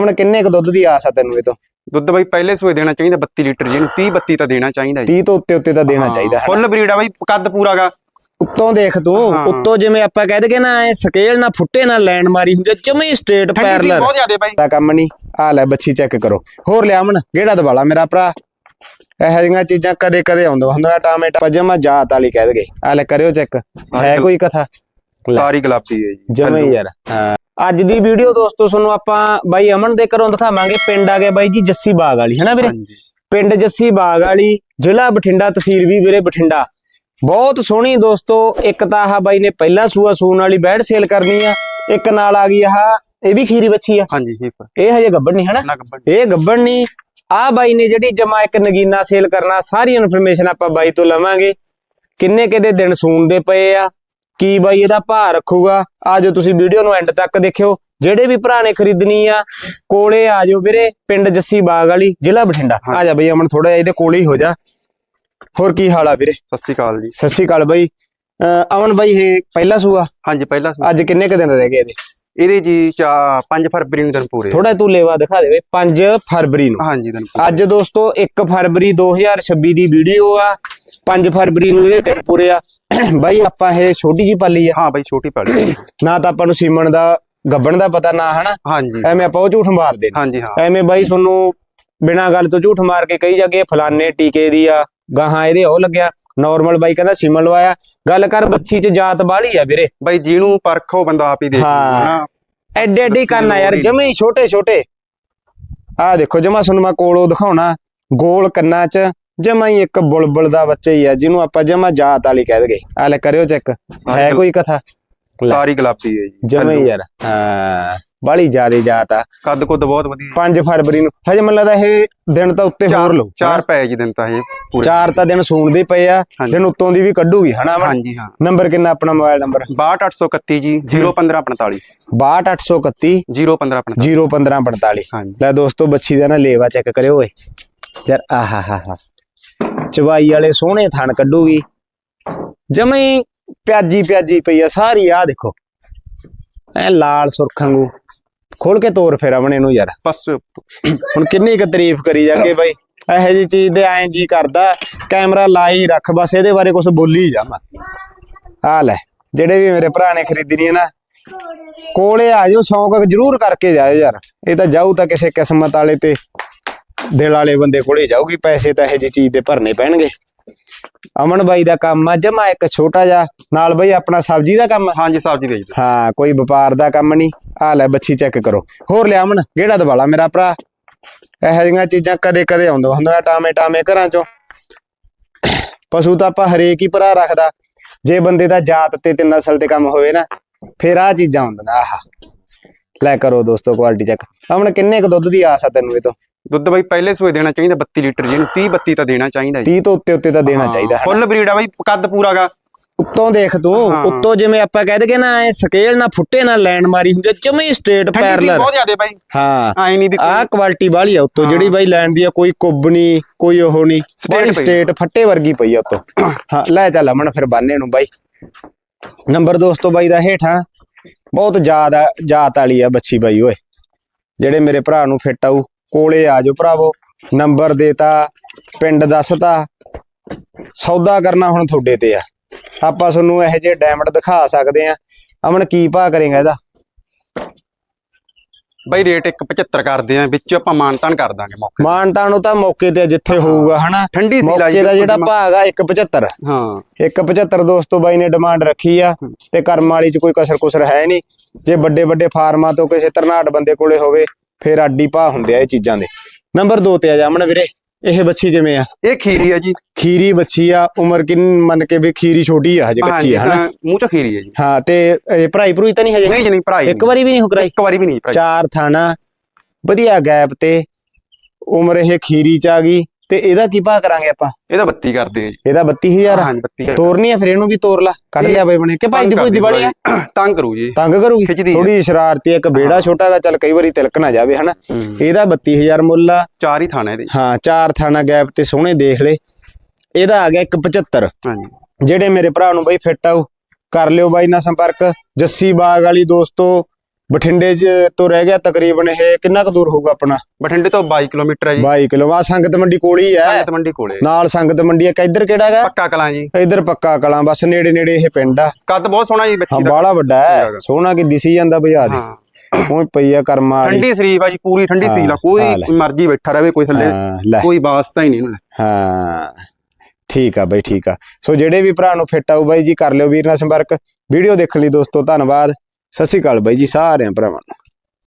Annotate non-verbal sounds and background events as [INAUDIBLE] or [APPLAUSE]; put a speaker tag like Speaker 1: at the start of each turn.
Speaker 1: ਹੁਣ ਕਿੰਨੇ ਕੁ ਦੁੱਧ ਦੀ ਆਸ ਆ ਤੈਨੂੰ ਇਹ ਤੋਂ?
Speaker 2: ਦੁੱਧ ਬਾਈ ਪਹਿਲੇ ਸੂਏ ਦੇਣਾ ਚਾਹੀਦਾ 32 ਲੀਟਰ ਜੀ ਇਹਨੂੰ 30 32 ਤਾਂ ਦੇਣਾ ਚਾਹੀਦਾ ਜੀ।
Speaker 1: 30 ਤੋਂ ਉੱਤੇ ਉੱਤੇ ਤਾਂ ਦੇਣਾ ਚਾਹੀਦਾ ਹੈ
Speaker 2: ਫੁੱਲ ਬਰੀਡ ਆ ਬਾਈ ਕੱਦ ਪੂਰਾਗਾ।
Speaker 1: ਉੱਤੋਂ ਦੇਖ ਤੂੰ। ਉੱਤੋਂ ਜਿਵੇਂ ਆਪਾਂ ਕਹਿ ਦਗੇ ਨਾ ਐ ਸਕੇਲ ਨਾ ਫੁੱਟੇ ਨਾ ਲੈਣ ਮਾਰੀ ਹੁੰਦੀ ਜਮੀ ਸਟ੍ਰੇਟ ਪੈਰਲਰ ਦਾ ਕੰਮ ਨਹੀਂ ਆ ਲੈ ਬੱਚੀ ਚੈੱਕ ਕਰੋ। ਹੋਰ ਲਿਆਵਣ ਕਿਹੜਾ ਦਵਾਲਾ ਮੇਰਾ ਭਰਾ? ਇਹੋ ਜਿਹੀਆਂ ਚੀਜ਼ਾਂ ਕਦੇ ਕਦੇ ਆਉਂਦਾ ਹੁੰਦਾ ਟਾਮੇਟਾ ਪਜਮਾ ਜਾਤ ਵਾਲੀ ਕਹਿ ਦਗੇ ਆ ਲੈ ਕਰਿਓ ਚੈੱਕ ਹੈ ਕੋਈ ਕਥਾ।
Speaker 2: ਸਾਰੀ ਗੁਲਾਬੀ ਹੈ ਜੀ।
Speaker 1: ਜਮੇ ਹੀ ਯਾਰ। ਹਾਂ। ਅੱਜ ਦੀ ਵੀਡੀਓ ਦੋਸਤੋ ਤੁਹਾਨੂੰ ਆਪਾਂ ਬਾਈ ਅਮਨ ਦੇ ਘਰੋਂ ਦਿਖਾਵਾਂਗੇ। ਪਿੰਡ ਆ ਗਿਆ ਬਾਈ ਜੀ ਜੱਸੀ ਬਾਗ ਵਾਲੀ ਹੈ ਨਾ ਵੀਰੇ? ਪਿੰਡ ਜੱਸੀ ਬਾਗ ਵਾਲੀ ਜ਼ਿਲ੍ਹਾ ਬਠਿੰਡਾ ਤਹਿਸੀਲ ਵੀ ਵੀਰੇ ਬਠਿੰਡਾ। ਬਹੁਤ ਸੋਹਣੀ ਦੋਸਤੋ ਇੱਕ ਤਾਂ ਆਹ ਬਾਈ ਨੇ ਪਹਿਲਾ ਸੂਆ ਸੂਣ ਵਾਲੀ ਬੈਡ ਸੇਲ ਕਰਨੀ ਆ ਇੱਕ ਨਾਲ ਆ ਗਈ ਆਹ ਇਹ ਵੀ ਖੀਰੀ ਬੱਚੀ ਆ।
Speaker 2: ਹਾਂਜੀ ਠੀਕ
Speaker 1: ਇਹ ਹਜੇ ਗੱਬੜ ਨਹੀਂ
Speaker 2: ਨਾ? ਗੱਬੜ
Speaker 1: ਇਹ ਗੱਬੜ ਨਹੀਂ। ਆ ਬਾਈ ਨੇ ਜਿਹੜੀ ਜਮਾ ਇੱਕ ਨਗੀਨਾ ਸੇਲ ਕਰਨਾ ਸਾਰੀ ਇਨਫੋਰਮੇਸ਼ਨ ਆਪਾਂ ਬਾਈ ਤੋਂ ਲਵਾਂਗੇ। ਕਿੰਨੇ ਕਿਹਦੇ ਦਿਨ ਸੂਣ ਦੇ ਪਏ ਆ ਕੀ ਬਾਈ ਇਹਦਾ ਭਾਅ ਰੱਖੂਗਾ? ਆਜੋ ਤੁਸੀਂ ਵੀਡੀਓ ਨੂੰ ਐਂਡ ਤੱਕ ਦੇਖਿਓ। ਜਿਹੜੇ ਵੀ ਭਰਾ ਨੇ ਖਰੀਦਣੀ ਆ ਕੋਲੇ ਆਜੋ ਵੀਰੇ ਪਿੰਡ ਜੱਸੀ ਬਾਗ ਵਾਲੀ ਜ਼ਿਲ੍ਹਾ ਬਠਿੰਡਾ। ਆ ਜਾ ਬਈ ਅਮਨ ਥੋੜਾ ਜਿਹਾ ਇਹਦੇ ਕੋਲੇ ਹੀ ਹੋ ਜਾ। ਹੋਰ ਕੀ ਹਾਲ ਆ ਵੀਰੇ?
Speaker 2: ਸਤਿ ਸ਼੍ਰੀ ਅਕਾਲ ਜੀ।
Speaker 1: ਸਤਿ ਸ਼੍ਰੀ ਅਕਾਲ ਬਾਈ। ਅਮਨ ਬਾਈ ਇਹ ਪਹਿਲਾ ਸੂਆ?
Speaker 2: ਹਾਂਜੀ ਪਹਿਲਾ ਸੂਆ।
Speaker 1: ਅੱਜ ਕਿੰਨੇ ਕ ਦਿਨ ਰਹਿ ਗਏ ਇਹਦੇ?
Speaker 2: ਇਹਦੇ ਜੀ 5 ਫਰਵਰੀ ਨੂੰ ਦਿਨ ਪੂਰੇ
Speaker 1: ਥੋੜਾ ਤੂੰ ਲੇਵਾ ਦਿਖਾ ਦੇਵੇ 5 ਫਰਵਰੀ ਨੂੰ।
Speaker 2: ਹਾਂਜੀ ਦਿਨ ਪੂਰੇ।
Speaker 1: ਅੱਜ ਦੋਸਤੋ 1 ਫਰਵਰੀ 2026 ਦੀ ਵੀਡੀਓ ਆ। 5 ਫਰਵਰੀ ਨੂੰ ਇਹਦੇ ਦਿਨ ਪੂਰੇ ਆ। ਬਾਈ ਆਪਾਂ ਇਹ ਛੋਟੀ ਜੀ ਪਾਲੀ ਆ।
Speaker 2: ਹਾਂ ਬਾਈ ਛੋਟੀ ਪਾਲੀ
Speaker 1: ਨਾ ਤਾਂ ਆਪਾਂ ਨੂੰ ਸੀਮਨ ਦਾ ਗੱਬਣ ਦਾ ਪਤਾ ਨਾ ਹਨਾ?
Speaker 2: ਹਾਂਜੀ।
Speaker 1: ਐਵੇਂ ਆਪਾਂ ਉਹ ਝੂਠ ਮਾਰਦੇ ਨੇ
Speaker 2: ਹਾਂਜੀ ਹਾਂ।
Speaker 1: ਐਵੇਂ ਬਾਈ ਤੁਹਾਨੂੰ ਬਿਨਾਂ ਗੱਲ ਤੋਂ ਝੂਠ ਮਾਰ ਕੇ ਕਹੀ ਜਾਗੇ ਫਲਾਨੇ ਟੀਕੇ ਦੀ ਆ ਗਾਹਾਂ ਇਹਦੇ ਉਹ ਲੱਗਿਆ। ਨਾਰਮਲ ਬਾਈ ਕਹਿੰਦਾ ਸੀਮਨ ਲਵਾਇਆ। ਗੱਲ ਕਰ ਬੱਚੀ ਚ ਜਾਤ ਬਾਹਲੀ ਆ ਵੀਰੇ।
Speaker 2: ਬਾਈ ਜਿਹਨੂੰ ਪਰਖੋ ਬੰਦਾ ਆਪ ਹੀ ਦੇਖ
Speaker 1: ਹਾਂ। ਐਡੇ ਐਡੀ ਆ ਯਾਰ ਜਮੇ ਹੀ ਛੋਟੇ ਛੋਟੇ ਆ ਦੇਖੋ ਜਮਾ ਤੁਹਾਨੂੰ ਮੈਂ ਕੋਲੋਂ ਦਿਖਾਉਣਾ। ਗੋਲ ਕੰਨਾਂ 'ਚ ਜਮਾ ਹੀ ਇੱਕ ਬੁਲਬੁਲ ਦਾ ਬੱਚਾ ਹੀ ਆ ਜਿਹਨੂੰ ਆਪਾਂ ਜਮਾ ਜਾਤ ਵਾਲੀ ਕਹਿ ਦਗੇ ਆ ਲੈ ਕਰਿਓ ਚੈੱਕ ਹੈ ਕੋਈ ਕਥਾ।
Speaker 2: ਸਾਰੀ ਗੁਲਾਬੀ ਹੈ ਜੀ।
Speaker 1: ਜਮੇ ਹੀ ਯਾਰ ਹਾਂ ਬਾਲੀ ਜਿਆਦੇ ਜਾਤ ਆ।
Speaker 2: ਕੱਦ ਕੁੱਦ ਬਹੁਤ ਵਧੀਆ।
Speaker 1: 5 ਫਰਵਰੀ ਨੂੰ। ਹਜੇ ਮੈਨੂੰ ਲੱਗਦਾ ਇਹ ਦਿਨ ਤਾਂ ਉੱਤੇ ਹੋਰ ਲਓ
Speaker 2: ਚਾਰ ਪੈ ਜੀ ਦਿਨ ਤਾਂ ਇਹ ਪੂਰੇ।
Speaker 1: ਚਾਰ ਤਾਂ ਦਿਨ ਸੂਣ ਦੇ ਪਏ ਆ। ਦਿਨ ਉੱਤੋਂ ਦੀ ਵੀ ਕੱਢੂਗੀ ਹਨਾ?
Speaker 2: ਹਾਂਜੀ ਹਾਂ।
Speaker 1: ਨੰਬਰ ਕਿੰਨਾ ਆਪਣਾ ਮੋਬਾਈਲ ਨੰਬਰ?
Speaker 2: 62831 ਜੀ 01545
Speaker 1: 62831
Speaker 2: 01545
Speaker 1: 01545
Speaker 2: ਹਾਂਜੀ।
Speaker 1: ਲੈ ਦੋਸਤੋ ਬੱਚੀ ਦਾ ਨਾ ਲੇਵਾ ਚੈੱਕ ਕਰਿਓ ਓਏ। ਯਾਰ ਆਹਾ ਹਾ ਹਾ ਚਵਾਈ ਵਾਲੇ ਸੋਹਣੇ ਥਣ ਕੱਢੂਗੀ। ਜਮਈ ਪਿਆਜੀ ਪਿਆਜੀ ਪਈ ਆ ਸਾਰੀ ਆ ਦੇਖੋ। ਐ ਲਾਲ ਸੁਰਖਾਂਗੂ ਖੋਲ ਕੇ ਤੋਰ ਫੇਰ ਅਮਨੇ ਨੂੰ ਯਾਰ।
Speaker 2: ਬਸ।
Speaker 1: ਹੁਣ ਕਿੰਨੀ ਕੁ ਤਾਰੀਫ ਕਰੀ ਜਾਗੇ ਬਾਈ। ਇਹੋ ਜੀ ਚੀਜ਼ ਦੇ ਐਂ ਜੀ ਕਰਦਾ ਕੈਮਰਾ ਲਾਈ ਰੱਖ ਬਸ ਇਹਦੇ ਬਾਰੇ ਕੁਝ ਬੋਲੀ ਜਾ ਮੈਂ। ਆ ਲੈ ਜਿਹੜੇ ਵੀ ਮੇਰੇ ਭਰਾ ਨੇ ਖਰੀਦਣੀ ਹੈ ਨਾ ਕੋਲੇ ਆ ਜਾਓ ਸ਼ੌਂਕ ਜ਼ਰੂਰ ਕਰਕੇ ਜਾਇਓ ਯਾਰ। ਇਹ ਤਾਂ ਜਾਊ ਤਾਂ ਕਿਸੇ ਕਿਸਮਤ ਵਾਲੇ ਤੇ। ਦਿਲ ਵਾਲੇ ਬੰਦੇ ਕੋਲੇ ਜਾਊਗੀ ਪੈਸੇ ਤਾਂ ਇਹੋ ਜੀ ਚੀਜ਼ ਦੇ ਭਰਨੇ ਪੈਣਗੇ। ਅਮਨ ਬਾਈ ਦਾ ਕੰਮ ਆ ਜਮਾ ਇੱਕ ਛੋਟਾ ਜਿਹਾ ਨਾਲ ਬਾਈ ਆਪਣਾ ਸਬਜ਼ੀ ਦਾ ਕੰਮ।
Speaker 2: ਹਾਂਜੀ ਸਬਜ਼ੀ ਵੇਚਦੇ
Speaker 1: ਹਾਂ ਕੋਈ ਵਪਾਰ ਦਾ ਕੰਮ ਨਹੀਂ। ਆ ਲੈ ਬੱਚੀ ਚੈੱਕ ਕਰੋ। ਹੋਰ ਲਿਆ ਅਮਨ ਕਿਹੜਾ ਦਵਾਲਾ ਮੇਰਾ ਭਰਾ? ਇਹੋ ਜਿਹੀਆਂ ਚੀਜ਼ਾਂ ਕਦੇ ਕਦੇ ਆਉਂਦਾ ਹੁੰਦਾ ਟਾਮੇ ਟਾਮੇ ਘਰਾਂ ਚੋਂ। ਪਸ਼ੂ ਤਾਂ ਆਪਾਂ ਹਰੇਕ ਹੀ ਭਰਾ ਰੱਖਦਾ। ਜੇ ਬੰਦੇ ਦਾ ਜਾਤ ਤੇ ਤੇ ਨਸਲ ਤੇ ਕੰਮ ਹੋਵੇ ਨਾ ਫਿਰ ਆ ਚੀਜ਼ਾਂ ਹੁੰਦੀਆਂ ਆਹਾ। ਲੈ ਕਰੋ ਦੋਸਤੋ ਕੁਆਲਿਟੀ ਚੈੱਕ ਅਮਨ ਕਿੰਨੇ ਕ ਦੁੱਧ ਦੀ ਆਸ ਆ ਤੈਨੂੰ ਇਹ ਤੋਂ?
Speaker 2: ਦੁੱਧ ਬਾਈ ਪਹਿਲੇ ਸੂਏ ਦੇਣਾ ਚਾਹੀਦਾ 32 ਲੀਟਰ ਜੀ ਇਹਨੂੰ 30 32 ਤਾਂ ਦੇਣਾ ਚਾਹੀਦਾ ਜੀ।
Speaker 1: 30 ਤੋਂ ਉੱਤੇ ਉੱਤੇ ਤਾਂ ਦੇਣਾ ਚਾਹੀਦਾ ਹੈ
Speaker 2: ਫੁੱਲ ਬਰੀਡ ਆ ਬਾਈ ਕੱਦ ਪੂਰਾਗਾ
Speaker 1: ਉੱਤੋਂ ਦੇਖ ਤੂੰ। ਉੱਤੋਂ ਜਿਵੇਂ ਆਪਾਂ ਕਹਿ ਦਗੇ ਨਾ ਐ ਸਕੇਲ ਨਾ ਫੁੱਟੇ ਨਾ ਲੈਣ ਮਾਰੀ ਹੁੰਦੀ ਜਮੀ ਸਟ੍ਰੇਟ ਪੈਰਲਰ
Speaker 2: ਬਹੁਤ ਜ਼ਿਆਦੇ ਬਾਈ।
Speaker 1: ਹਾਂ
Speaker 2: ਆਈ ਨਹੀਂ ਵੀ
Speaker 1: ਆਹ ਕੁਆਲਿਟੀ ਵਾਲੀ ਆ ਉੱਤੋਂ। ਜਿਹੜੀ ਬਾਈ ਲੈਣ ਦੀ ਆ ਕੋਈ ਕੁੱਬ ਨਹੀਂ ਕੋਈ ਉਹ ਨਹੀਂ ਬੜੀ ਸਟੇਟ ਫੱਟੇ ਵਰਗੀ ਪਈ ਆ ਉੱਤੋਂ। ਹਾਂ ਲੈ ਚੱਲ ਅਮਨ ਫਿਰ ਬਾਨੇ ਨੂੰ ਬਾਈ। ਨੰਬਰ ਦੋਸਤੋ ਬਾਈ ਦਾ ਹੇਠਾਂ ਬਹੁਤ ਜ਼ਿਆਦਾ ਜਾਤ ਵਾਲੀ ਆ ਬੱਚੀ ਬਾਈ ਓਏ। ਜਿਹੜੇ ਮੇਰੇ ਭਰਾ ਨੂੰ ਫਿੱਟ ਆਊ ਕੋਲੇ ਆ ਜਾਓ ਭਰਾਵੋ। ਨੰਬਰ ਦੇਤਾ ਪਿੰਡ ਦੱਸਤਾ। ਸੌਦਾ ਕਰਨਾ ਹੁਣ ਤੁਹਾਡੇ ਤੇ ਆ। ਆਪਾਂ ਤੁਹਾਨੂੰ ਇਹੋ ਜਿਹੇ ਡਾਇਮੰਡ ਦਿਖਾ ਸਕਦੇ ਆ। ਅਮਨ ਕੀ ਭਾਅ ਕਰੇਗਾ ਇਹਦਾ?
Speaker 2: ਬਾਈ ਰੇਟ 175 ਕਰਦੇ ਆ ਵਿੱਚ ਆਪਾਂ ਮਾਨਤਾਨ ਕਰ ਦਾਂਗੇ ਮੌਕੇ
Speaker 1: ਮਾਨਤਾ ਨੂੰ ਤਾਂ ਮੌਕੇ ਤੇ ਜਿੱਥੇ ਹੋਊਗਾ ਹਨਾ?
Speaker 2: ਠੰਡੀ ਸੀ ਲਾਈ
Speaker 1: ਮੌਕੇ ਦਾ ਜਿਹੜਾ ਭਾਗ ਆ 175
Speaker 2: ਹਾਂ।
Speaker 1: 175 ਦੋਸਤੋ ਬਾਈ ਨੇ ਡਿਮਾਂਡ ਰੱਖੀ ਆ ਤੇ ਕਰਮ ਵਾਲੀ ਚ ਕੋਈ ਕਸਰ ਕੁਸਰ ਹੈ ਨਹੀਂ। ਜੇ ਵੱਡੇ ਵੱਡੇ ਫਾਰਮਾਂ ਤੋਂ ਕਿਸੇ ਤਰਨਾਟ ਬੰਦੇ ਕੋਲੇ ਹੋਵੇ ਫਿਰ ਅੱਡੀ ਭਾਅ ਹੁੰਦੇ ਆ ਇਹ ਚੀਜ਼ਾਂ ਦੇ। ਨੰਬਰ 2 ਤੇ ਆ ਜਾਮਣ ਵੀਰੇ ਇਹ ਬੱਚੀ ਕਿਵੇਂ ਆ?
Speaker 2: ਇਹ ਖੀਰੀ ਆ ਜੀ।
Speaker 1: ਖੀਰੀ ਬੱਚੀ ਆ ਉਮਰ ਕਿੰਨ ਮੰਨ ਕੇ ਵੀ ਖੀਰੀ ਛੋਟੀ ਆ ਹਜੇ ਕੱਚੀ ਆ ਹਨਾ?
Speaker 2: ਮੂੰਹ ਚ ਖੀਰੀ ਹੈ ਜੀ।
Speaker 1: ਹਾਂ ਤੇ ਇਹ ਭਰਾਈ ਭਰੂਈ ਤਾਂ ਨਹੀਂ ਹਜੇ?
Speaker 2: ਨਹੀਂ ਨਹੀਂ ਭਰਾਈ
Speaker 1: ਇੱਕ ਵਾਰੀ ਵੀ ਨਹੀਂ ਹੋ ਕਰਾਈ
Speaker 2: ਇੱਕ ਵਾਰੀ ਵੀ ਨਹੀਂ ਭਰਾਈ
Speaker 1: ਚਾਰ ਥਾਣਾ ਵਧੀਆ ਗੈਪ ਤੇ ਉਮਰ ਇਹ ਖੀਰੀ ਚ ਆ ਗਈ। ਤੇ ਇਹਦਾ ਕੀ ਭਾਅ ਕਰਾਂਗੇ ਆਪਾਂ?
Speaker 2: ਇਹਦਾ 32 ਕਰਦੇ ਆ ਜੀ।
Speaker 1: ਇਹਦਾ 32000
Speaker 2: ਹਾਂਜੀ 32000
Speaker 1: ਤੋਰਨੀ ਆ ਫਿਰ ਇਹਨੂੰ ਵੀ ਤੋਰ ਲਾ ਕੱਢ ਲਿਆ ਬਈ ਬਣੇ। ਕਿ ਭਾਈ ਦੀ ਕੋਈ ਦਿਵਾਲੀ ਆ? [CLEARS THROAT]
Speaker 2: ਤੰਗ ਕਰੂ ਜੀ।
Speaker 1: ਤੰਗ ਕਰੂਗੀ। ਥੋੜੀ ਸ਼ਰਾਰਤੀ ਇੱਕ ਬੇੜਾ ਛੋਟਾ ਗਾ ਚੱਲ ਕਈ ਵਾਰੀ ਤਿਲਕ ਨਾ ਜਾਵੇ ਹਨਾ?
Speaker 2: ਹੂੰ।
Speaker 1: ਇਹਦਾ 32000 ਮੁੱਲ ਆ।
Speaker 2: ਚਾਰ ਹੀ ਥਾਣਾ ਇਹਦੇ।
Speaker 1: ਹਾਂ ਚਾਰ ਥਾਣਾ ਗੈਪ ਤੇ ਸੋਹਣੇ ਦੇਖ ਲੈ। ਇਹਦਾ ਆ ਗਿਆ 175
Speaker 2: ਹਾਂਜੀ।
Speaker 1: ਜਿਹੜੇ ਮੇਰੇ ਭਰਾ ਨੂੰ ਬਈ ਫਿੱਟ ਆਉ ਕਰ ਲਿਓ ਬਾਈ ਨਾਲ ਸੰਪਰਕ। ਜੱਸੀ ਬਾਗ ਵਾਲੀ ਦੋਸਤੋ ਬਠਿੰਡੇ 'ਚ ਤੋਂ ਰਹਿ ਗਿਆ ਤਕਰੀਬਨ ਇਹ ਕਿੰਨਾ ਕੁ ਦੂਰ ਹੋਊਗਾ ਆਪਣਾ?
Speaker 2: ਬਠਿੰਡੇ ਤੋਂ 22 ਕਿਲੋਮੀਟਰ ਹੈ ਜੀ।
Speaker 1: 22 ਕਿਲੋ ਆ ਸੰਗਤ ਮੰਡੀ ਕੋਲ ਹੀ ਹੈ।
Speaker 2: ਸੰਗਤ ਮੰਡੀ ਕੋਲੇ
Speaker 1: ਨਾਲ ਸੰਗਤ ਮੰਡੀ ਇੱਕ ਇੱਧਰ ਕਿਹੜਾ ਹੈਗਾ?
Speaker 2: ਪੱਕਾ ਕਲਾਂ ਜੀ।
Speaker 1: ਇੱਧਰ ਪੱਕਾ ਕਲਾਂ ਬਸ ਨੇੜੇ ਨੇੜੇ ਇਹ ਪਿੰਡ ਆ।
Speaker 2: ਕੱਦ ਬਹੁਤ ਸੋਹਣਾ ਜੀ
Speaker 1: ਹਾਂ
Speaker 2: ਬੱਚੀ ਦਾ
Speaker 1: ਬਾਹਲਾ ਵੱਡਾ ਹੈ। ਸੋਹਣਾ ਕਿ ਦਿਸੀ ਜਾਂਦਾ ਬਜਾ ਦੇ।
Speaker 2: ਹਾਂ।
Speaker 1: ਉਹ ਪਈ ਆ ਕਰਮਾ ਵਾਲੀ।
Speaker 2: ਠੰਡੀ ਸਰੀਫ ਆ ਜੀ ਪੂਰੀ ਠੰਡੀ
Speaker 1: ਹਾਂ,
Speaker 2: ਸੀਲ ਆ।
Speaker 1: ਹਾਂ
Speaker 2: ਕੋਈ। ਮਰਜ਼ੀ ਬੈਠਾ ਰਵੇ ਕੋਈ ਥੱਲੇ।
Speaker 1: ਹਾਂ
Speaker 2: ਕੋਈ ਵਾਸਤਾ ਹੀ ਨਹੀਂ ਇਹਨੂੰ
Speaker 1: ਹਾਂ। ਠੀਕ ਆ ਬਈ ਠੀਕ ਆ। ਸੋ ਜਿਹੜੇ ਵੀ ਭਰਾ ਨੂੰ ਫਿੱਟ ਆਊ ਬਾਈ ਜੀ ਕਰ ਲਿਓ ਵੀਰ ਨਾਲ ਸੰਪਰਕ। ਵੀਡੀਓ ਦੇਖਣ ਲਈ ਦੋਸਤੋ ਧੰਨਵਾਦ। ਸਤਿ ਸ਼੍ਰੀ ਅਕਾਲ ਬਾਈ ਜੀ ਸਾਰਿਆਂ ਭਰਾਵਾਂ ਨੂੰ।